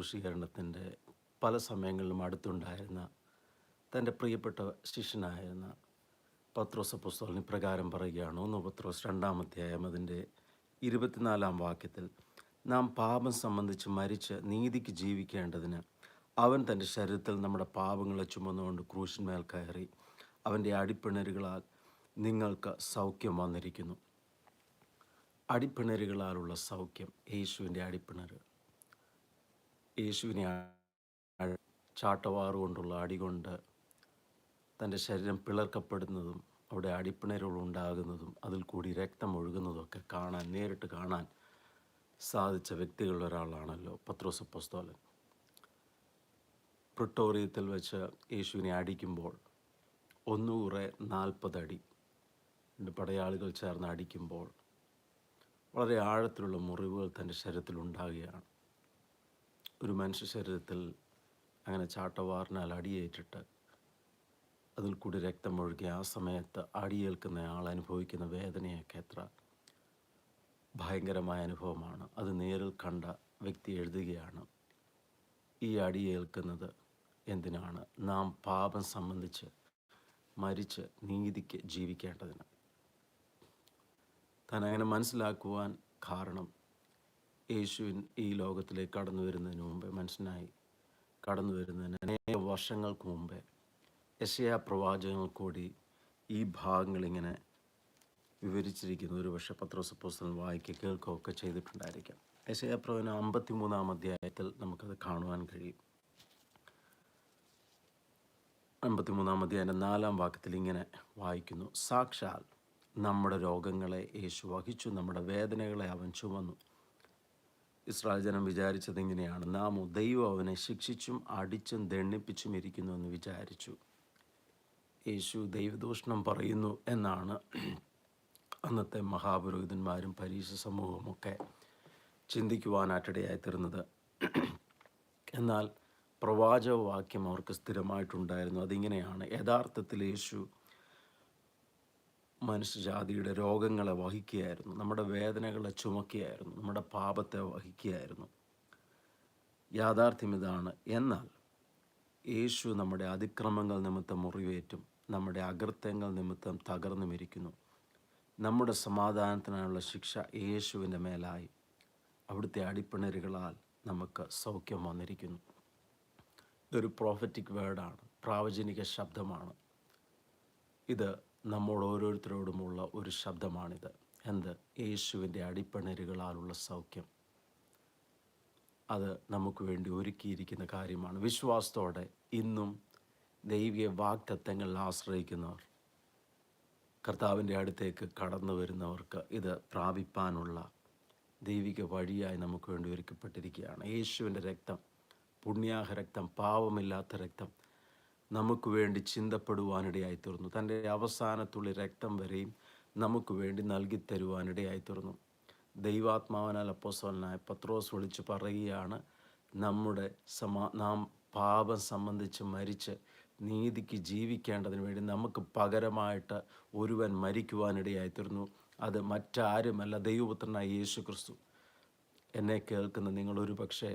ക്രൂശീകരണത്തിന്റെ പല സമയങ്ങളിലും അടുത്തുണ്ടായിരുന്ന തന്റെ പ്രിയപ്പെട്ട ശിഷ്യനായിരുന്ന പത്രോസ പുസ്തകം ഇപ്രകാരം പറയുകയാണ്. ഒന്ന് പത്രോസ് രണ്ടാമധ്യായം അതിന്റെ ഇരുപത്തിനാലാം വാക്യത്തിൽ നാം പാപം സംബന്ധിച്ച് മരിച്ച് നീതിക്ക് ജീവിക്കേണ്ടതിന് അവൻ തന്റെ ശരീരത്തിൽ നമ്മുടെ പാപങ്ങളെ ചുമന്നുകൊണ്ട് ക്രൂശിന്മേൽ കയറി അവന്റെ അടിപ്പിണരുകളാൽ നിങ്ങൾക്ക് സൗഖ്യം വന്നിരിക്കുന്നു. അടിപ്പിണരുകളാലുള്ള സൗഖ്യം യേശുവിന്റെ അടിപ്പിണരുകൾ യേശുവിനെ ചാട്ടവാറുകൊണ്ടുള്ള ചാട്ടവാറ് കൊണ്ടുള്ള അടി കൊണ്ട് തന്റെ ശരീരം പിളർക്കപ്പെടുന്നതും അവിടെ അടിപ്പിണരുകൾ ഉണ്ടാകുന്നതും അതിൽ കൂടി രക്തം ഒഴുകുന്നതൊക്കെ കാണാൻ നേരിട്ട് കാണാൻ സാധിച്ച വ്യക്തികളിൽ ഒരാളാണല്ലോ അപ്പോസ്തലൻ. പ്രിട്ടോറിയത്തിൽ വെച്ച് യേശുവിനെ അടിക്കുമ്പോൾ ഒന്നുകൂറെ നാൽപ്പതടി പടയാളികൾ ചേർന്ന് അടിക്കുമ്പോൾ വളരെ ആഴത്തിലുള്ള മുറിവുകൾ തന്റെ ശരീരത്തിൽ ഉണ്ടാകുകയാണ്. ഒരു മനുഷ്യ ശരീരത്തിൽ അങ്ങനെ ചാട്ടവാറിനാൽ അടിയേറ്റിട്ട് അതിൽ കൂടി രക്തം ഒഴുകി ആ സമയത്ത് അടിയേൽക്കുന്ന ആൾ അനുഭവിക്കുന്ന വേദനയൊക്കെ എത്ര ഭയങ്കരമായ അനുഭവമാണ്. അത് നേരിൽ കണ്ട വ്യക്തി എഴുതുകയാണ് ഈ അടിയേൽക്കുന്നത് എന്തിനാണ്? നാം പാപം സംബന്ധിച്ച് മരിച്ച് നീതിക്ക് ജീവിക്കേണ്ടതിന്. താൻ അങ്ങനെ മനസ്സിലാക്കുവാൻ കാരണം യേശുവിൻ ഈ ലോകത്തിലേക്ക് കടന്നു വരുന്നതിന് മുമ്പേ മനുഷ്യനായി കടന്നു വരുന്നതിന് അനേക വർഷങ്ങൾക്ക് മുമ്പേ യശയാ പ്രവാചകങ്ങൾ കൂടി ഈ ഭാഗങ്ങൾ ഇങ്ങനെ വിവരിച്ചിരിക്കുന്നു ഒരു പക്ഷേ പത്രോസ് പുസ്തകം വായിക്കുക കേൾക്കുകയൊക്കെ ചെയ്തിട്ടുണ്ടായിരിക്കാം. യശയാ പ്രവചനം അമ്പത്തി മൂന്നാം അധ്യായത്തിൽ നമുക്കത് കാണുവാൻ കഴിയും. അമ്പത്തി മൂന്നാം അധ്യായം നാലാം വാക്യത്തിൽ ഇങ്ങനെ വായിക്കുന്നു. സാക്ഷാൽ നമ്മുടെ രോഗങ്ങളെ യേശു വഹിച്ചു നമ്മുടെ വേദനകളെ അവൻ ചുമന്നു. ഇസ്രായേൽ ജനം വിചാരിച്ചത് ഇങ്ങനെയാണ്. നാം ദൈവം അവനെ ശിക്ഷിച്ചും അടിച്ചും ദണ്ണിപ്പിച്ചും ഇരിക്കുന്നു എന്ന് വിചാരിച്ചു. യേശു ദൈവദൂഷണം പറയുന്നു എന്നാണ് അന്നത്തെ മഹാപുരോഹിതന്മാരും പരീക്ഷ സമൂഹമൊക്കെ ചിന്തിക്കുവാനായിട്ടിടയായി തീർന്നത് എന്നാൽ പ്രവാചക വാക്യം അവർക്ക് സ്ഥിരമായിട്ടുണ്ടായിരുന്നു. അതിങ്ങനെയാണ്. യഥാർത്ഥത്തിൽ യേശു മനുഷ്യജാതിയുടെ രോഗങ്ങളെ വഹിക്കുകയായിരുന്നു. നമ്മുടെ വേദനകളെ ചുമക്കുകയായിരുന്നു. നമ്മുടെ പാപത്തെ വഹിക്കുകയായിരുന്നു. യാഥാർത്ഥ്യം ഇതാണ്. എന്നാൽ യേശു നമ്മുടെ അതിക്രമങ്ങൾ നിമിത്തം മുറിവേറ്റും നമ്മുടെ അകൃത്യങ്ങൾ നിമിത്തം തകർന്നു മരിക്കുന്നു നമ്മുടെ സമാധാനത്തിനായുള്ള ശിക്ഷ യേശുവിന്റെ മേലായി. അവിടുത്തെ അടിപ്പിണരുകളാൽ നമുക്ക് സൗഖ്യം വന്നിരിക്കുന്നു. ഇതൊരു പ്രോഫറ്റിക് വേർഡാണ് പ്രാവചനിക ശബ്ദമാണ്. ഇത് നമ്മോട് ഓരോരുത്തരോടുമുള്ള ഒരു ശബ്ദമാണിത്. എന്ത്? യേശുവിന്റെ അടിപ്പണരുകളാലുള്ള സൗഖ്യം. അത് നമുക്ക് വേണ്ടി ഒരുക്കിയിരിക്കുന്ന കാര്യമാണ്. വിശ്വാസത്തോടെ ഇന്നും ദൈവിക വാക്തത്വങ്ങളിൽ ആശ്രയിക്കുന്നവർ കർത്താവിന്റെ അടുത്തേക്ക് കടന്നു വരുന്നവർക്ക് ഇത് പ്രാപിപ്പാനുള്ള ദൈവിക വഴിയായി നമുക്ക് വേണ്ടി ഒരുക്കപ്പെട്ടിരിക്കുകയാണ്. യേശുവിന്റെ രക്തം പുണ്യാഹ രക്തം പാവമില്ലാത്ത രക്തം നമുക്ക് വേണ്ടി ചിന്തപ്പെടുവാനിടയായി തീർന്നു തന്റെ അവസാനത്തുള്ളി രക്തം വരെയും നമുക്ക് വേണ്ടി നൽകി തരുവാനിടയായി തീർന്നു ദൈവാത്മാവനാൽ അപ്പോസ്വലനായ പത്രോസ് വിളിച്ച് പറയുകയാണ് നമ്മുടെ സമാ നാം പാപം സംബന്ധിച്ച് മരിച്ച് നീതിക്ക് ജീവിക്കേണ്ടതിന് വേണ്ടി നമുക്ക് പകരമായിട്ട് ഒരുവൻ മരിക്കുവാനിടയായി തീർന്നു അത് മറ്റാരുമല്ല ദൈവപുത്രനായ യേശു ക്രിസ്തു എന്നെ കേൾക്കുന്ന നിങ്ങൾ പക്ഷേ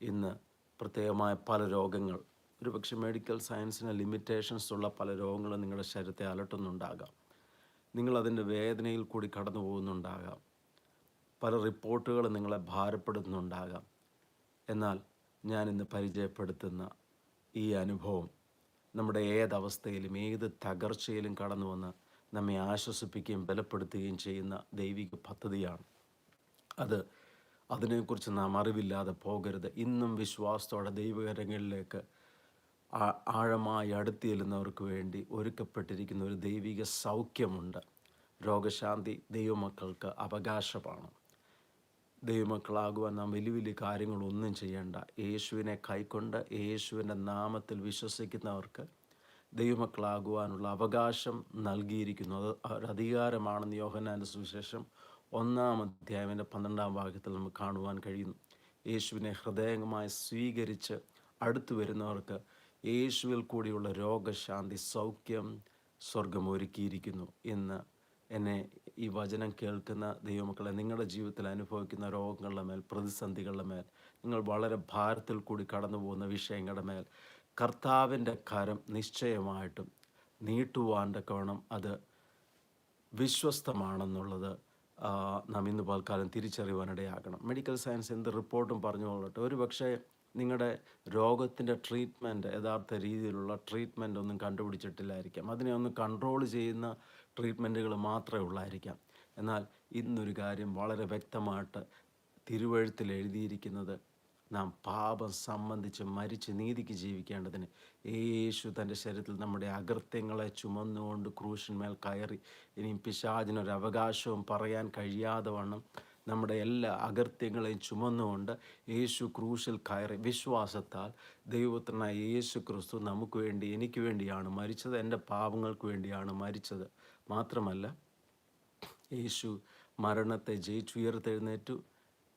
ഇന്ന് പ്രത്യേകമായ പല രോഗങ്ങൾ ഒരു പക്ഷേ മെഡിക്കൽ സയൻസിന് ലിമിറ്റേഷൻസ് ഉള്ള പല രോഗങ്ങളും നിങ്ങളുടെ ശരീരത്തെ അലട്ടുന്നുണ്ടാകാം. നിങ്ങളതിന്റെ വേദനയിൽ കൂടി കടന്നു പോകുന്നുണ്ടാകാം. പല റിപ്പോർട്ടുകൾ നിങ്ങളെ ഭാരപ്പെടുന്നുണ്ടാകാം എന്നാൽ ഞാൻ ഇന്ന് പരിചയപ്പെടുത്തുന്ന ഈ അനുഭവം നമ്മുടെ ഏതവസ്ഥയിലും ഏത് തകർച്ചയിലും കടന്നു വന്ന് നമ്മെ ആശ്വസിപ്പിക്കുകയും ബലപ്പെടുത്തുകയും ചെയ്യുന്ന ദൈവിക പദ്ധതിയാണ്. അത് അതിനെക്കുറിച്ച് നാം അറിവില്ലാതെ പോകരുത്. ഇന്നും വിശ്വാസത്തോടെ ദൈവകരങ്ങളിലേക്ക് ആഴമായി അടുത്ത് ചെല്ലുന്നവർക്ക് വേണ്ടി ഒരുക്കപ്പെട്ടിരിക്കുന്ന ഒരു ദൈവിക സൗഖ്യമുണ്ട്. രോഗശാന്തി ദൈവമക്കൾക്ക് അവകാശമാണ്. ദൈവമക്കളാകുവാൻ നാം വലിയ വലിയ കാര്യങ്ങളൊന്നും ചെയ്യേണ്ട. യേശുവിനെ കൈക്കൊണ്ട് യേശുവിന്റെ നാമത്തിൽ വിശ്വസിക്കുന്നവർക്ക് ദൈവമക്കളാകുവാനുള്ള അവകാശം നൽകിയിരിക്കുന്നു. അത് ഒരധികാരമാണെന്ന് യോഹനാന്റെ സുവിശേഷം ഒന്നാം അധ്യായത്തിന്റെ പന്ത്രണ്ടാം ഭാഗത്തിൽ നമുക്ക് കാണുവാൻ കഴിയുന്നു. യേശുവിനെ ഹൃദയമായി സ്വീകരിച്ച് അടുത്തു വരുന്നവർക്ക് യേശുവിൽ കൂടിയുള്ള രോഗശാന്തി സൗഖ്യം സ്വർഗം ഒരുക്കിയിരിക്കുന്നു. ഇന്ന് എന്നെ ഈ വചനം കേൾക്കുന്ന ദൈവമക്കളെ നിങ്ങളുടെ ജീവിതത്തിൽ അനുഭവിക്കുന്ന രോഗങ്ങളുടെ മേൽ പ്രതിസന്ധികളുടെ മേൽ നിങ്ങൾ വളരെ ഭാരത്തിൽ കൂടി കടന്നു പോകുന്ന വിഷയങ്ങളുടെ മേൽ കർത്താവിന്റെ കരം നിശ്ചയമായിട്ടും നീട്ടുവാൻ തക്കവണ്ണം അത് വിശ്വസ്തമാണെന്നുള്ളത് നാം ഇന്ന് പൽക്കാലം തിരിച്ചറിയുവാനിടയാകണം. മെഡിക്കൽ സയൻസ് എന്ത് റിപ്പോർട്ടും പറഞ്ഞു കൊള്ളട്ടെ ഒരു പക്ഷേ നിങ്ങളുടെ രോഗത്തിന്റെ ട്രീറ്റ്മെന്റ് യഥാർത്ഥ രീതിയിലുള്ള ട്രീറ്റ്മെന്റ് ഒന്നും കണ്ടുപിടിച്ചിട്ടില്ലായിരിക്കാം. അതിനെ ഒന്ന് കൺട്രോൾ ചെയ്യുന്ന ട്രീറ്റ്മെന്റുകൾ മാത്രമേ ഉള്ളായിരിക്കാം. എന്നാൽ ഇന്നൊരു കാര്യം വളരെ വ്യക്തമായിട്ട് തിരുവഴുത്തിൽ എഴുതിയിരിക്കുന്നത് നാം പാപം സംബന്ധിച്ച് മരിച്ച് നീതിക്ക് ജീവിക്കേണ്ടതിന് യേശു തന്റെ ശരീരത്തിൽ നമ്മുടെ അകൃത്യങ്ങളെ ചുമന്നുകൊണ്ട് ക്രൂശിന്മേൽ കയറി ഇനിയും പിശാചിനൊരു അവകാശവും പറയാൻ കഴിയാതെ വണ്ണം നമ്മുടെ എല്ലാ അകൃത്യങ്ങളെയും ചുമന്നുകൊണ്ട് യേശു ക്രൂശിൽ കയറി വിശ്വാസത്താൽ ദൈവത്തിനായ യേശു ക്രിസ്തു നമുക്ക് വേണ്ടി എനിക്ക് വേണ്ടിയാണ് മരിച്ചത് എന്റെ പാപങ്ങൾക്ക് വേണ്ടിയാണ് മരിച്ചത്. മാത്രമല്ല യേശു മരണത്തെ ജയിച്ചുയർത്തെഴുന്നേറ്റു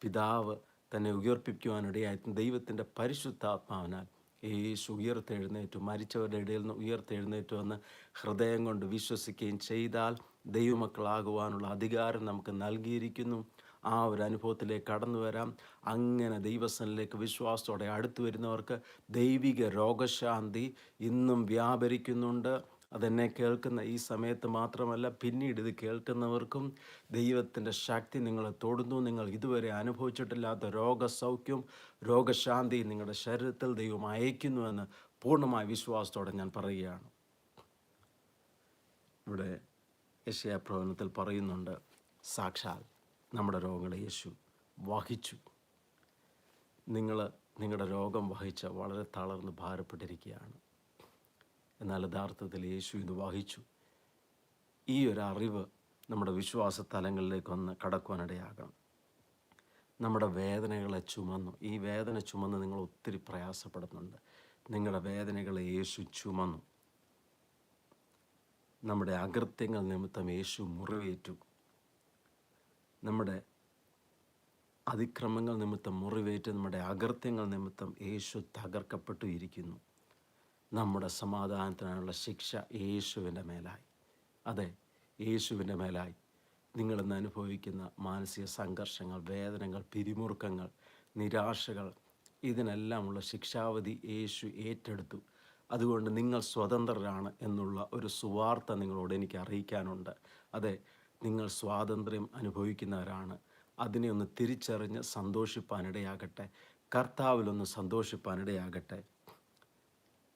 പിതാവ് തന്നെ ഉയർപ്പിക്കുവാനിടയായി ദൈവത്തിന്റെ പരിശുദ്ധാത്മാവിനാൽ യേശു ഉയർത്തെഴുന്നേറ്റു. മരിച്ചവരുടെ ഇടയിൽ നിന്ന് ഉയർത്തെഴുന്നേറ്റു എന്ന് ഹൃദയം കൊണ്ട് വിശ്വസിക്കുകയും ചെയ്താൽ ദൈവമക്കളാകുവാനുള്ള അധികാരം നമുക്ക് നൽകിയിരിക്കുന്നു. ആ ഒരു അനുഭവത്തിലേക്ക് കടന്നു വരാം. അങ്ങനെ ദൈവസനിലേക്ക് വിശ്വാസത്തോടെ അടുത്തു വരുന്നവർക്ക് ദൈവിക രോഗശാന്തി ഇന്നും വ്യാപരിക്കുന്നുണ്ട്. അതെന്നെ കേൾക്കുന്ന ഈ സമയത്ത് മാത്രമല്ല പിന്നീട് ഇത് കേൾക്കുന്നവർക്കും ദൈവത്തിന്റെ ശക്തി നിങ്ങളെ തൊടുന്നു. നിങ്ങൾ ഇതുവരെ അനുഭവിച്ചിട്ടില്ലാത്ത രോഗസൗഖ്യം രോഗശാന്തി നിങ്ങളുടെ ശരീരത്തിൽ ദൈവം അയക്കുന്നുവെന്ന് പൂർണമായ വിശ്വാസത്തോടെ ഞാൻ പറയുകയാണ്. ഇവിടെ യശയാപ്രവചനത്തിൽ പറയുന്നുണ്ട് സാക്ഷാൽ നമ്മുടെ രോഗങ്ങളെ യേശു വഹിച്ചു. നിങ്ങൾ നിങ്ങളുടെ രോഗം വഹിച്ച വളരെ തളർന്ന് ഭാരപ്പെട്ടിരിക്കുകയാണ്. എന്നാൽ യഥാർത്ഥത്തിൽ യേശു ഇത് വഹിച്ചു. ഈ ഒരു അറിവ് നമ്മുടെ വിശ്വാസ തലങ്ങളിലേക്ക് ഒന്ന് കടക്കുവാനിടയാകണം. നമ്മുടെ വേദനകളെ ചുമന്നു. ഈ വേദന ചുമന്ന് നിങ്ങൾ ഒത്തിരി പ്രയാസപ്പെടുന്നുണ്ട്. നിങ്ങളുടെ വേദനകളെ യേശു ചുമന്നു. നമ്മുടെ അകൃത്യങ്ങൾ നിമിത്തം യേശു മുറിവേറ്റു. നമ്മുടെ അതിക്രമങ്ങൾ നിമിത്തം മുറിവേറ്റ് നമ്മുടെ അകൃത്യങ്ങൾ നിമിത്തം യേശു തകർക്കപ്പെട്ടു ഇരിക്കുന്നു. നമ്മുടെ സമാധാനത്തിനായുള്ള ശിക്ഷ യേശുവിന്റെ മേലായി. അതെ യേശുവിന്റെ മേലായി. നിങ്ങളിന്ന് അനുഭവിക്കുന്ന മാനസിക സംഘർഷങ്ങൾ വേദനകൾ പിരിമുറുക്കങ്ങൾ നിരാശകൾ ഇതിനെല്ലാമുള്ള ശിക്ഷാവധി യേശു ഏറ്റെടുത്തു. അതുകൊണ്ട് നിങ്ങൾ സ്വതന്ത്രരാണ് എന്നുള്ള ഒരു സുവാർത്ത നിങ്ങളോട് എനിക്ക് അറിയിക്കാനുണ്ട്. അതെ നിങ്ങൾ സ്വാതന്ത്ര്യം അനുഭവിക്കുന്നവരാണ്. അതിനെ ഒന്ന് തിരിച്ചറിഞ്ഞ് സന്തോഷിപ്പാനിടയാകട്ടെ. കർത്താവിലൊന്ന് സന്തോഷിപ്പാനിടയാകട്ടെ.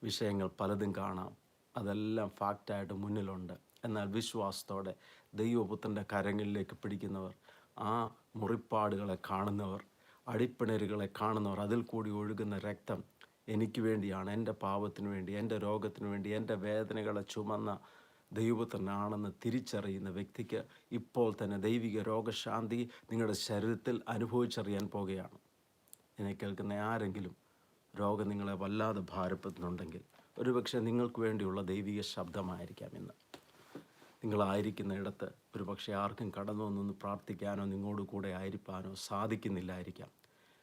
വിഷയങ്ങൾ പലതും കാണാം. അതെല്ലാം ഫാക്റ്റായിട്ട് മുന്നിലുണ്ട്. എന്നാൽ വിശ്വാസത്തോടെ ദൈവപുത്രന്റെ കരങ്ങളിലേക്ക് പിടിക്കുന്നവർ ആ മുറിപ്പാടുകളെ കാണുന്നവർ അടിപ്പിണരുകളെ കാണുന്നവർ അതിൽ കൂടി ഒഴുകുന്ന രക്തം എനിക്ക് വേണ്ടിയാണ് എന്റെ പാപത്തിന് വേണ്ടി എന്റെ രോഗത്തിന് വേണ്ടി എന്റെ വേദനകളെ ചുമന്ന ദൈവപുത്രനാണെന്ന് തിരിച്ചറിയുന്ന വ്യക്തിക്ക് ഇപ്പോൾ തന്നെ ദൈവിക രോഗശാന്തി നിങ്ങളുടെ ശരീരത്തിൽ അനുഭവിച്ചറിയാൻ പോകുകയാണ്. എന്നെ കേൾക്കുന്ന ആരെങ്കിലും രോഗം നിങ്ങളെ വല്ലാതെ ഭാരപ്പെടുന്നുണ്ടെങ്കിൽ ഒരുപക്ഷെ നിങ്ങൾക്ക് വേണ്ടിയുള്ള ദൈവിക ശബ്ദമായിരിക്കാം ഇന്ന്. നിങ്ങളായിരിക്കുന്ന ഇടത്ത് ഒരുപക്ഷെ ആർക്കും കടന്നു വന്നൊന്ന് പ്രാർത്ഥിക്കാനോ നിങ്ങളോട് കൂടെ ആയിരിക്കാനോ സാധിക്കുന്നില്ലായിരിക്കാം.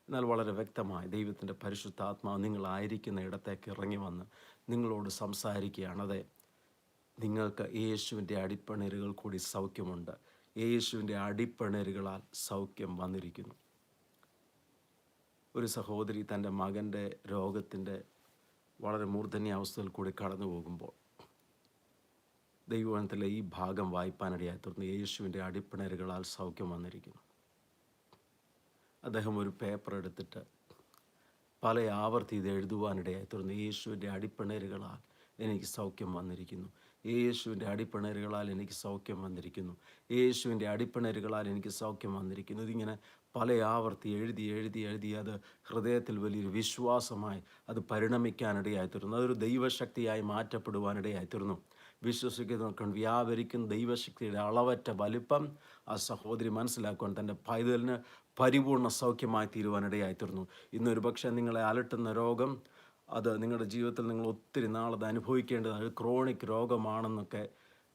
എന്നാൽ വളരെ വ്യക്തമായി ദൈവത്തിന്റെ പരിശുദ്ധാത്മാവ് നിങ്ങളായിരിക്കുന്ന ഇടത്തേക്ക് ഇറങ്ങി വന്ന് നിങ്ങളോട് സംസാരിക്കുകയാണ്. അതെ നിങ്ങൾക്ക് യേശുവിന്റെ അടിപ്പണരുകൾ കൂടി സൗഖ്യമുണ്ട്. യേശുവിന്റെ അടിപ്പണരുകളാൽ സൗഖ്യം വന്നിരിക്കുന്നു. ഒരു സഹോദരി തന്റെ മകന്റെ രോഗത്തിന്റെ വളരെ മൂർധന്യ അവസ്ഥയിൽ കൂടി കടന്നു പോകുമ്പോൾ ദൈവവനത്തിലെ ഈ ഭാഗം വായിപ്പാനിടയായി തുടർന്ന് യേശുവിന്റെ അടിപ്പിണരുകളാൽ സൗഖ്യം വന്നിരിക്കുന്നു. അദ്ദേഹം ഒരു പേപ്പർ എടുത്തിട്ട് പല ആവർത്തി ഇത് എഴുതുവാനിടയായി തുടർന്ന് യേശുവിന്റെ അടിപ്പിണരുകളാൽ എനിക്ക് സൗഖ്യം വന്നിരിക്കുന്നു. യേശുവിന്റെ അടിപ്പിണരുകളാൽ എനിക്ക് സൗഖ്യം വന്നിരിക്കുന്നു. യേശുവിന്റെ അടിപ്പിണരുകളാൽ എനിക്ക് സൗഖ്യം വന്നിരിക്കുന്നു. ഇതിങ്ങനെ പല ആവർത്തി എഴുതി എഴുതി എഴുതി അത് ഹൃദയത്തിൽ വലിയൊരു വിശ്വാസമായി അത് പരിണമിക്കാനിടയായിത്തീർന്നു. അതൊരു ദൈവശക്തിയായി മാറ്റപ്പെടുവാനിടയായിത്തീർന്നു. വിശ്വസിക്കുന്ന വ്യാപരിക്കുന്ന ദൈവശക്തിയുടെ അളവറ്റ വലിപ്പം ആ സഹോദരി മനസ്സിലാക്കുവാൻ തന്റെ പൈതലിന് പരിപൂർണ സൗഖ്യമായി തീരുവാനിടയായിത്തീർന്നു ഇന്നൊരു പക്ഷേ നിങ്ങളെ അലട്ടുന്ന രോഗം അത് നിങ്ങളുടെ ജീവിതത്തിൽ നിങ്ങൾ ഒത്തിരി നാളത് അനുഭവിക്കേണ്ടത് അത് ക്രോണിക് രോഗമാണെന്നൊക്കെ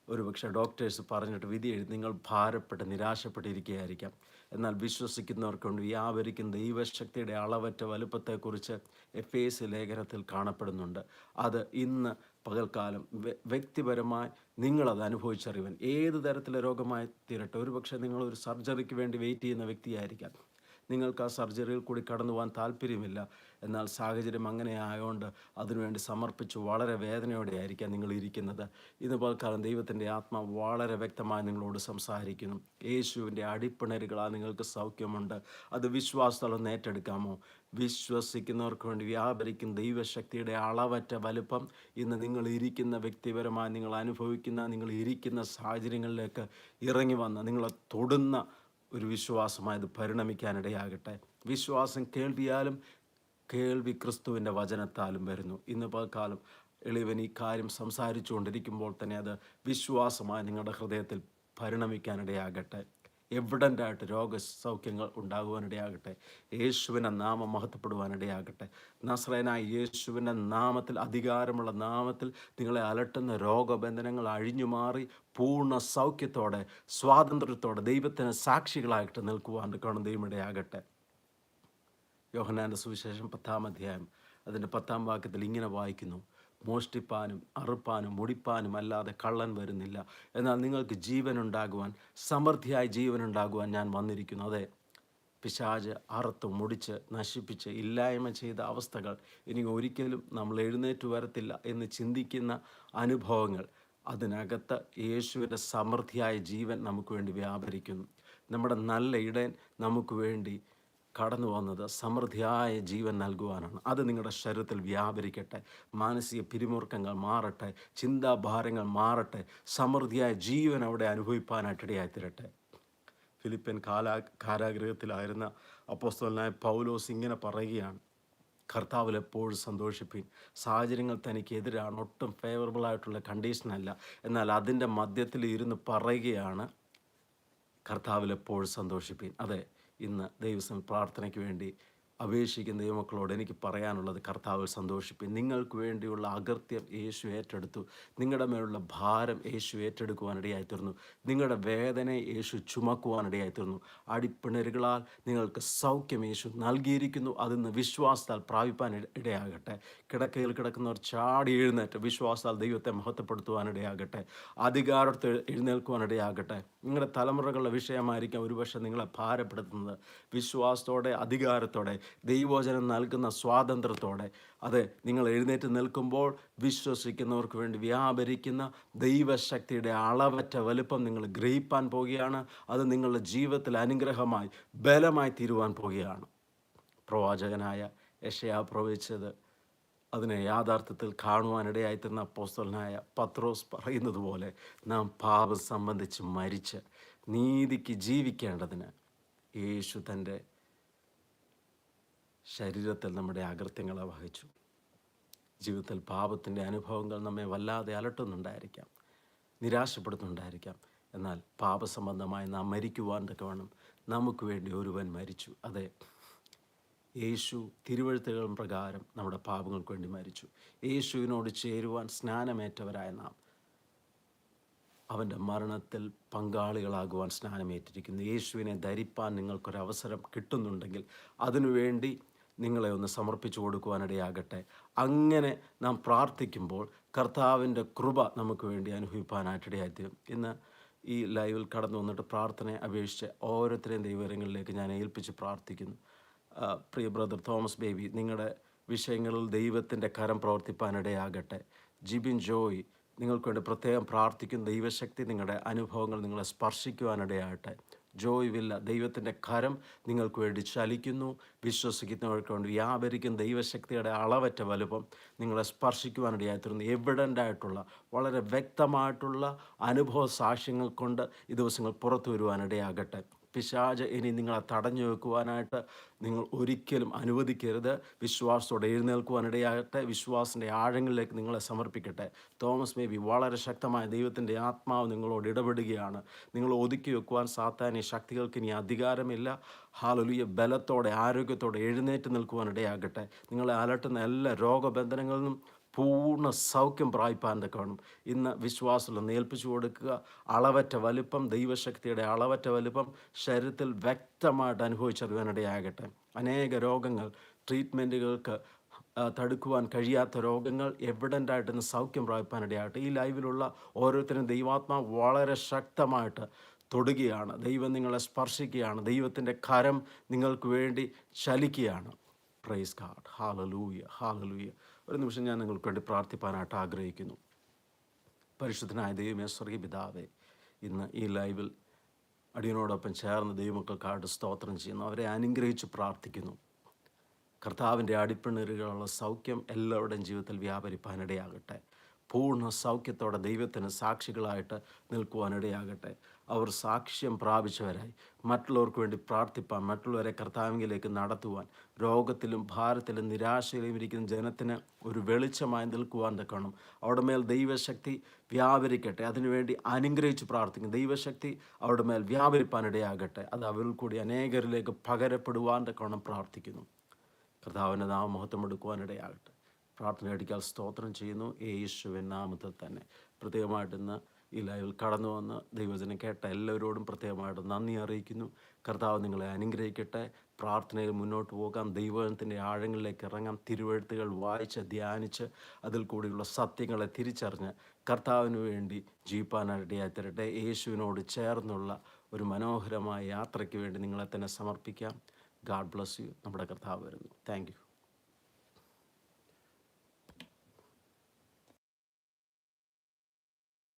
ഒരു പക്ഷേ ഡോക്ടേഴ്സ് പറഞ്ഞിട്ട് വിധി എഴുതി നിങ്ങൾ ഭാരപ്പെട്ട് നിരാശപ്പെട്ടിരിക്കുകയായിരിക്കാം. എന്നാൽ വിശ്വസിക്കുന്നവർക്കൊണ്ട് വ്യാപരിക്കുന്ന ദൈവശക്തിയുടെ അളവറ്റ വലുപ്പത്തെക്കുറിച്ച് എഫ് എസ് ലേഖനത്തിൽ കാണപ്പെടുന്നുണ്ട്. അത് ഇന്ന് പകൽക്കാലം വ്യ- വ്യക്തിപരമായി നിങ്ങളത് അനുഭവിച്ചറിവൻ ഏത് തരത്തിലെ രോഗമായി തീരട്ടെ? ഒരു പക്ഷേ നിങ്ങളൊരു സർജറിക്ക് വേണ്ടി വെയിറ്റ് ചെയ്യുന്ന വ്യക്തിയായിരിക്കാം. നിങ്ങൾക്ക് ആ സർജറിയിൽ കൂടി കടന്നു പോകാൻ താല്പര്യമില്ല. എന്നാൽ സാഹചര്യം അങ്ങനെ ആയതുകൊണ്ട് അതിനുവേണ്ടി സമർപ്പിച്ച് വളരെ വേദനയോടെ ആയിരിക്കാം നിങ്ങൾ ഇരിക്കുന്നത്. ഇന്ന് കാലം ദൈവത്തിന്റെ ആത്മ വളരെ വ്യക്തമായി നിങ്ങളോട് സംസാരിക്കുന്നു. യേശുവിന്റെ അടിപ്പിണരുകളാൽ നിങ്ങൾക്ക് സൗഖ്യമുണ്ട്. അത് വിശ്വാസത്തോളം നേറ്റെടുക്കാമോ വിശ്വസിക്കുന്നവർക്ക് വേണ്ടി വ്യാപരിക്കുന്ന ദൈവശക്തിയുടെ അളവറ്റ വലുപ്പം. ഇന്ന് നിങ്ങൾ ഇരിക്കുന്ന വ്യക്തിപരമായി നിങ്ങൾ അനുഭവിക്കുന്ന നിങ്ങൾ ഇരിക്കുന്ന സാഹചര്യങ്ങളിലേക്ക് ഇറങ്ങി വന്ന് നിങ്ങളെ തൊടുന്ന ഒരു വിശ്വാസമായത് പരിണമിക്കാനിടയാകട്ടെ. വിശ്വാസം കേൾവിയാലും കേൾവി ക്രിസ്തുവിന്റെ വചനത്താലും വരുന്നു. ഇന്ന് പകൽക്കാലം എളിവൻ ഈ കാര്യം സംസാരിച്ചുകൊണ്ടിരിക്കുമ്പോൾ തന്നെ അത് വിശ്വാസമായി നിങ്ങളുടെ ഹൃദയത്തിൽ പരിണമിക്കാനിടയാകട്ടെ. എവിഡന്റായിട്ട് രോഗസൗഖ്യങ്ങൾ ഉണ്ടാകുവാനിടയാകട്ടെ. യേശുവിന്റെ നാമം മഹത്വപ്പെടുവാനിടയാകട്ടെ. നസ്രേനായ യേശുവിന്റെ നാമത്തിൽ അധികാരമുള്ള നാമത്തിൽ നിങ്ങളെ അലട്ടുന്ന രോഗബന്ധനങ്ങൾ അഴിഞ്ഞു മാറി പൂർണ സൗഖ്യത്തോടെ സ്വാതന്ത്ര്യത്തോടെ ദൈവത്തിന് സാക്ഷികളായിട്ട് നിൽക്കുവാൻ കാണും ദൈവമിടയാകട്ടെ. യോഹനാന്റെ സുവിശേഷം പത്താം അധ്യായം അതിന്റെ പത്താം വാക്യത്തിൽ ഇങ്ങനെ വായിക്കുന്നു. മോഷ്ടിപ്പാനും അറുപ്പാനും മുടിപ്പാനും അല്ലാതെ കള്ളൻ വരുന്നില്ല. എന്നാൽ നിങ്ങൾക്ക് ജീവനുണ്ടാകുവാൻ സമൃദ്ധിയായി ജീവനുണ്ടാകുവാൻ ഞാൻ വന്നിരിക്കുന്നു. അതെ പിശാജ് അറുത്ത് മുടിച്ച് നശിപ്പിച്ച് ഇല്ലായ്മ ചെയ്ത അവസ്ഥകൾ ഇനി ഒരിക്കലും നമ്മൾ എഴുന്നേറ്റ് വരത്തില്ല എന്ന് ചിന്തിക്കുന്ന അനുഭവങ്ങൾ അതിനകത്ത് യേശുവിന്റെ സമൃദ്ധിയായ ജീവൻ നമുക്ക് വേണ്ടി വ്യാപരിക്കുന്നു. നമ്മുടെ നല്ല ഇടയൻ നമുക്ക് വേണ്ടി കടന്നു വന്നത് സമൃദ്ധിയായ ജീവൻ നൽകുവാനാണ്. അത് നിങ്ങളുടെ ശരീരത്തിൽ വ്യാപരിക്കട്ടെ. മാനസിക പിരിമുറുക്കങ്ങൾ മാറട്ടെ. ചിന്താഭാരങ്ങൾ മാറട്ടെ. സമൃദ്ധിയായ ജീവൻ അവിടെ അനുഭവിപ്പാനായിട്ടിടയായി തീരട്ടെ ഫിലിപ്പൻ കാലാ കാരാഗ്രഹത്തിലായിരുന്ന അപ്പോസ്തലനായ പൗലോസ് ഇങ്ങനെ പറയുകയാണ്. കർത്താവിൽ എപ്പോഴും സന്തോഷിപ്പിൻ. സാഹചര്യങ്ങൾ തനിക്കെതിരാണ് ഒട്ടും ഫേവറബിൾ ആയിട്ടുള്ള കണ്ടീഷനല്ല എന്നാൽ അതിന്റെ മധ്യത്തിൽ ഇരുന്ന് പറയുകയാണ് കർത്താവിൽ എപ്പോഴും സന്തോഷിപ്പിൻ. അതെ ഇന്ന് ദൈവസം പ്രാർത്ഥനയ്ക്ക് വേണ്ടി അപേക്ഷിക്കുന്ന ദൈവമക്കളോട് എനിക്ക് പറയാനുള്ളത് കർത്താവ് സന്തോഷിപ്പിൻ നിങ്ങൾക്ക് വേണ്ടിയുള്ള അകൃത്യം യേശു ഏറ്റെടുത്തു. നിങ്ങളുടെ മേലുള്ള ഭാരം യേശു ഏറ്റെടുക്കുവാനിടയായി തീർന്നു. നിങ്ങളുടെ വേദനയെ യേശു ചുമക്കുവാനിടയായി തീർന്നു. അടിപ്പിണരുകളാൽ നിങ്ങൾക്ക് സൗഖ്യം യേശു നൽകിയിരിക്കുന്നു. അതിന്ന് വിശ്വാസത്താൽ പ്രാപിപ്പാൻ ഇടയാകട്ടെ. കിടക്കയിൽ കിടക്കുന്നവർ ചാടി എഴുന്നേറ്റ് വിശ്വാസത്താൽ ദൈവത്തെ മഹത്വപ്പെടുത്തുവാനിടയാകട്ടെ. അധികാരത്തെ എഴുന്നേൽക്കുവാനിടയാകട്ടെ. നിങ്ങളുടെ തലമുറകളുടെ വിഷയമായിരിക്കാം ഒരുപക്ഷെ നിങ്ങളെ ഭാരപ്പെടുത്തുന്നത്. വിശ്വാസത്തോടെ അധികാരത്തോടെ ദൈവവചനം നൽകുന്ന സ്വാതന്ത്ര്യത്തോടെ അത് നിങ്ങൾ എഴുന്നേറ്റ് നിൽക്കുമ്പോൾ വിശ്വസിക്കുന്നവർക്ക് വേണ്ടി വ്യാപരിക്കുന്ന ദൈവശക്തിയുടെ അളവറ്റ വലുപ്പം നിങ്ങൾ ഗ്രഹിപ്പാൻ പോവുകയാണ് അത് നിങ്ങളുടെ ജീവിതത്തിൽ അനുഗ്രഹമായി ബലമായി തീരുവാൻ പോവുകയാണ് പ്രവാചകനായ യഷയാ പ്രവചിച്ചത് അതിനെ യാഥാർത്ഥ്യത്തിൽ കാണുവാനിടയായിത്തീർന്ന അപ്പോസ്തലനായ പത്രോസ് പറയുന്നത് പോലെ നാം പാപം സംബന്ധിച്ച് മരിച്ച് നീതിക്ക് ജീവിക്കേണ്ടതിന് യേശു തന്റെ ശരീരത്തിൽ നമ്മുടെ അകൃത്യങ്ങളെ വഹിച്ചു. ജീവിതത്തിൽ പാപത്തിന്റെ അനുഭവങ്ങൾ നമ്മെ വല്ലാതെ അലട്ടുന്നുണ്ടായിരിക്കാം നിരാശപ്പെടുത്തുന്നുണ്ടായിരിക്കാം എന്നാൽ പാപസംബന്ധമായി നാം മരിക്കുവാൻ തക്കവണ്ണം നമുക്ക് വേണ്ടി ഒരുവൻ മരിച്ചു. അതെ യേശു തിരുവഴുത്തുകൾ പ്രകാരം നമ്മുടെ പാപങ്ങൾക്ക് വേണ്ടി മരിച്ചു. യേശുവിനോട് ചേരുവാൻ സ്നാനമേറ്റവരായ നാം അവന്റെ മരണത്തിൽ പങ്കാളികളാകുവാൻ സ്നാനമേറ്റിരിക്കുന്നു. യേശുവിനെ ധരിപ്പാൻ നിങ്ങൾക്കൊരവസരം കിട്ടുന്നുണ്ടെങ്കിൽ അതിനുവേണ്ടി നിങ്ങളെ ഒന്ന് സമർപ്പിച്ചു കൊടുക്കുവാനിടയാകട്ടെ. അങ്ങനെ നാം പ്രാർത്ഥിക്കുമ്പോൾ കർത്താവിന്റെ കൃപ നമുക്ക് വേണ്ടി അനുഭവിപ്പാനായിട്ടിടയായിത്തീരും ഇന്ന് ഈ ലൈവിൽ കടന്നു വന്നിട്ട് പ്രാർത്ഥനയെ അപേക്ഷിച്ച് ഓരോരുത്തരെയും ദൈവരങ്ങളിലേക്ക് ഞാൻ ഏൽപ്പിച്ച് പ്രാർത്ഥിക്കുന്നു. പ്രിയ ബ്രദർ തോമസ് ബേബി നിങ്ങളുടെ വിഷയങ്ങളിൽ ദൈവത്തിന്റെ കരം പ്രവർത്തിപ്പാനിടയാകട്ടെ. ജിബിൻ ജോയ് നിങ്ങൾക്ക് വേണ്ടി പ്രത്യേകം പ്രാർത്ഥിക്കുന്ന. ദൈവശക്തി നിങ്ങളുടെ അനുഭവങ്ങൾ നിങ്ങളെ സ്പർശിക്കുവാനിടയാകട്ടെ. ജോയ് വില്ല ദൈവത്തിന്റെ കരം നിങ്ങൾക്ക് വേണ്ടി ചലിക്കുന്നു. വിശ്വസിക്കുന്നവർക്ക് വേണ്ടി വ്യാപരിക്കും. ദൈവശക്തിയുടെ അളവറ്റ വലുപ്പം നിങ്ങളെ സ്പർശിക്കുവാനിടയായിത്തീരുന്നു എവിഡന്റ് ആയിട്ടുള്ള വളരെ വ്യക്തമായിട്ടുള്ള അനുഭവ സാക്ഷ്യങ്ങൾ കൊണ്ട് ഈ ദിവസങ്ങൾ പുറത്തു വരുവാനിടയാകട്ടെ. പിശാജ് ഇനി നിങ്ങളെ തടഞ്ഞു വെക്കുവാനായിട്ട് നിങ്ങൾ ഒരിക്കലും അനുവദിക്കരുത്. വിശ്വാസത്തോടെ എഴുന്നേൽക്കുവാനിടയാകട്ടെ. വിശ്വാസിന്റെ ആഴങ്ങളിലേക്ക് നിങ്ങളെ സമർപ്പിക്കട്ടെ. തോമസ് ബേബി വളരെ ശക്തമായ ദൈവത്തിന്റെ ആത്മാവ് നിങ്ങളോട് ഇടപെടുകയാണ്. നിങ്ങൾ ഒതുക്കി വെക്കുവാൻ സാത്താനി ശക്തികൾക്ക് ഇനി അധികാരമില്ല. ഹാലൊലിയ. ബലത്തോടെ ആരോഗ്യത്തോടെ എഴുന്നേറ്റ് നിൽക്കുവാനിടയാകട്ടെ. നിങ്ങളെ അലട്ടുന്ന എല്ലാ രോഗബന്ധനങ്ങളിൽ നിന്നും പൂർണ സൗഖ്യം പ്രായ്പാന്റെ കാണും. ഇന്ന് വിശ്വാസത്തിൽ നേൽപ്പിച്ചു കൊടുക്കുക അളവറ്റ വലിപ്പം ദൈവശക്തിയുടെ അളവറ്റ വലിപ്പം ശരീരത്തിൽ വ്യക്തമായിട്ട് അനുഭവിച്ചറിയാനിടയാകട്ടെ അനേക രോഗങ്ങൾ ട്രീറ്റ്മെന്റുകൾക്ക് തടുക്കുവാൻ കഴിയാത്ത രോഗങ്ങൾ എവിഡന്റായിട്ട് ഇന്ന് സൗഖ്യം പ്രാപിപ്പാനിടയാകട്ടെ ഈ ലൈവിലുള്ള ഓരോരുത്തരും ദൈവാത്മാ വളരെ ശക്തമായിട്ട് തൊടുകയാണ്. ദൈവം നിങ്ങളെ സ്പർശിക്കുകയാണ്. ദൈവത്തിന്റെ കരം നിങ്ങൾക്ക് വേണ്ടി ചലിക്കുകയാണ്. പ്രൈസ് ഗാഡ് ഹാലലൂയ ഹാലലൂയ ഒരു നിമിഷം ഞാൻ നിങ്ങൾക്ക് വേണ്ടി പ്രാർത്ഥിപ്പാനായിട്ട് ആഗ്രഹിക്കുന്നു. പരിശുദ്ധനായ ദൈവമേ സ്വർഗീയ പിതാവേ ഇന്ന് ഈ ലൈവിൽ അടിയനോടൊപ്പം ചേർന്ന് ദൈവമക്കൾക്കായിട്ട് സ്തോത്രം ചെയ്യുന്നു. അവരെ അനുഗ്രഹിച്ച് പ്രാർത്ഥിക്കുന്നു. കർത്താവിന്റെ അടിപ്പിണറുകളുള്ള സൗഖ്യം എല്ലാവരുടെയും ജീവിതത്തിൽ വ്യാപരിപ്പാനിടയാകട്ടെ. പൂർണ സൗഖ്യത്തോടെ ദൈവത്തിന് സാക്ഷികളായിട്ട് നിൽക്കുവാനിടയാകട്ടെ. അവർ സാക്ഷ്യം പ്രാപിച്ചവരായി. മറ്റുള്ളവർക്ക് വേണ്ടി പ്രാർത്ഥിപ്പാൻ മറ്റുള്ളവരെ കർത്താവിലേക്ക് നടത്തുവാൻ രോഗത്തിലും ഭാരത്തിലും നിരാശയിലും ഇരിക്കുന്ന ജനത്തിന് ഒരു വെളിച്ചമായി നിൽക്കുവാൻ തക്കണം അവിടെ മേൽ ദൈവശക്തി വ്യാപരിക്കട്ടെ. അതിനുവേണ്ടി അനുഗ്രഹിച്ച് പ്രാർത്ഥിക്കും. ദൈവശക്തി അവിടെ മേൽ വ്യാപരിപ്പാനിടയാകട്ടെ. അത് അവരിൽ കൂടി അനേകരിലേക്ക് പകരപ്പെടുവാൻ തക്കണം പ്രാർത്ഥിക്കുന്നു. കർത്താവിന്റെ നാമമഹത്വം എടുക്കുവാനിടയാകട്ടെ. പ്രാർത്ഥന അടിക്കാൽ സ്തോത്രം ചെയ്യുന്നു. യേശുവിൻ നാമത്തിൽ തന്നെ. പ്രത്യേകമായിട്ട് ഇന്ന് ഈ ലൈവിൽ കടന്നു വന്ന് ദൈവജനം കേട്ട എല്ലാവരോടും പ്രത്യേകമായിട്ട് നന്ദി അറിയിക്കുന്നു. കർത്താവ് നിങ്ങളെ അനുഗ്രഹിക്കട്ടെ. പ്രാർത്ഥനയിൽ മുന്നോട്ട് പോകാം. ദൈവത്തിന്റെ ആഴങ്ങളിലേക്ക് ഇറങ്ങാം. തിരുവഴുത്തുകൾ വായിച്ച് ധ്യാനിച്ച് അതിൽ കൂടിയുള്ള സത്യങ്ങളെ തിരിച്ചറിഞ്ഞ് കർത്താവിന് വേണ്ടി ജീവിപ്പാനിടയായി തരട്ടെ. യേശുവിനോട് ചേർന്നുള്ള ഒരു മനോഹരമായ യാത്രയ്ക്ക് വേണ്ടി നിങ്ങളെ തന്നെ സമർപ്പിക്കാം. God bless you. നമ്മുടെ കർത്താവ് വരുന്നു. താങ്ക്